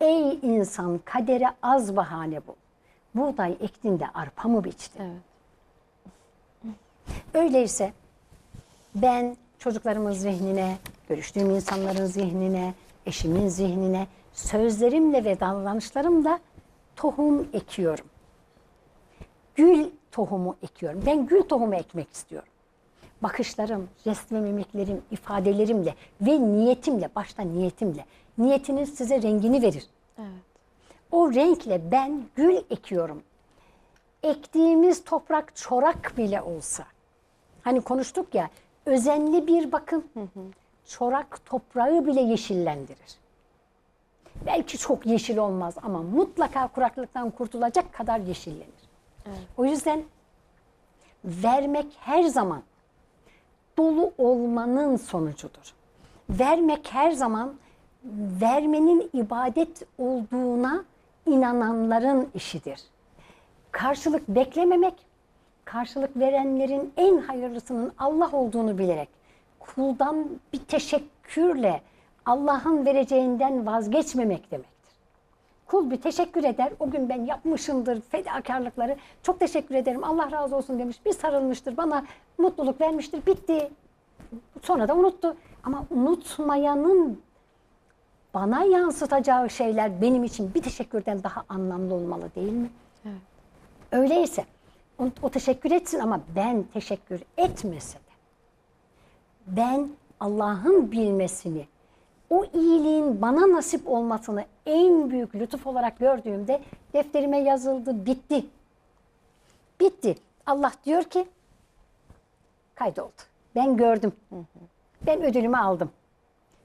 Ey insan kadere az bahane bul. Buğday ektin de arpa mı biçtin? Evet. Öyleyse ben çocuklarımın zihnine, görüştüğüm insanların zihnine, eşimin zihnine sözlerimle ve davranışlarımla tohum ekiyorum. Gül tohumu ekiyorum. Ben gül tohumu ekmek istiyorum. Bakışlarım, jest ve mimiklerim, ifadelerimle ve niyetimle, başta niyetimle. Niyetiniz size rengini verir. Evet. O renkle ben gül ekiyorum. Ektiğimiz toprak çorak bile olsa. Hani konuştuk ya özenli bir bakım. Çorak toprağı bile yeşillendirir. Belki çok yeşil olmaz ama mutlaka kuraklıktan kurtulacak kadar yeşillenir. O yüzden vermek her zaman dolu olmanın sonucudur. Vermek her zaman vermenin ibadet olduğuna inananların işidir. Karşılık beklememek, karşılık verenlerin en hayırlısının Allah olduğunu bilerek kuldan bir teşekkürle Allah'ın vereceğinden vazgeçmemek demektir. Kul bir teşekkür eder. O gün ben yapmışımdır fedakarlıkları. Çok teşekkür ederim. Allah razı olsun demiş. Bir sarılmıştır. Bana mutluluk vermiştir. Bitti. Sonra da unuttu. Ama unutmayanın bana yansıtacağı şeyler benim için bir teşekkürden daha anlamlı olmalı değil mi? Evet. Öyleyse o, o teşekkür etsin ama ben teşekkür etmese de ben Allah'ın bilmesini, o iyiliğin bana nasip olmasını en büyük lütuf olarak gördüğümde defterime yazıldı, bitti. Bitti. Allah diyor ki kaydoldu. Ben gördüm. Ben ödülümü aldım.